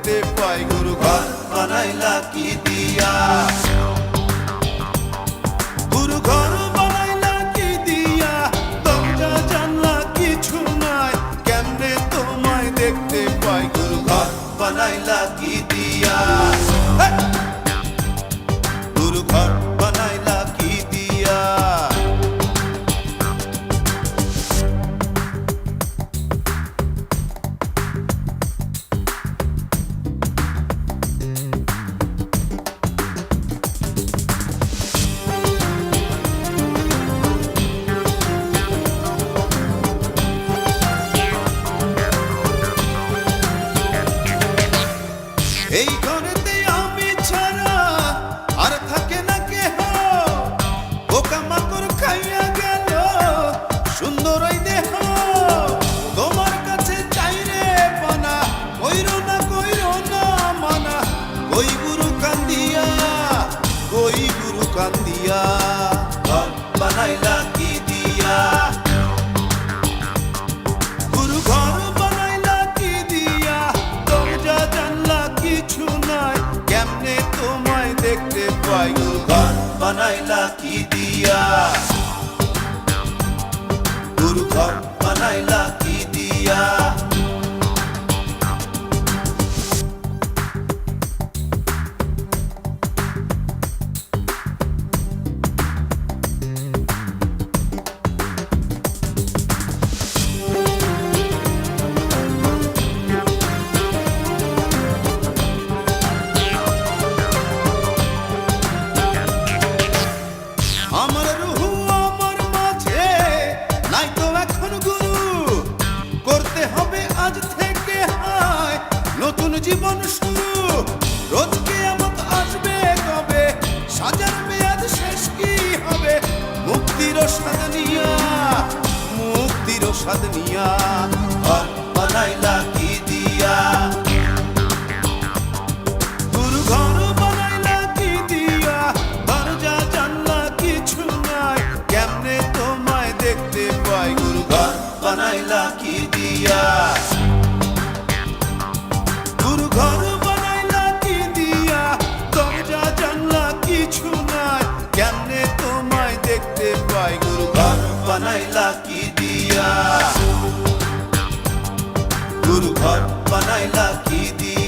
দেখতে পাই গুরু ঘর বানাইলা কি দিয়া। গুরু বানাইলা কি দিয়া। তোমায় দেখতে বানাইলা কি দিয়া। এই ঘরেতে কি দিয়া। গুরু ঘর বানাইলা স্বাদ নিয়া, ঘর বানাইলা কি দিয়া? জানলা, কিছু নাই। কেমনে তোমায় দেখতে পাই? গুরু ঘর কি গুরু ঘর বানাইলা কি দিয়া?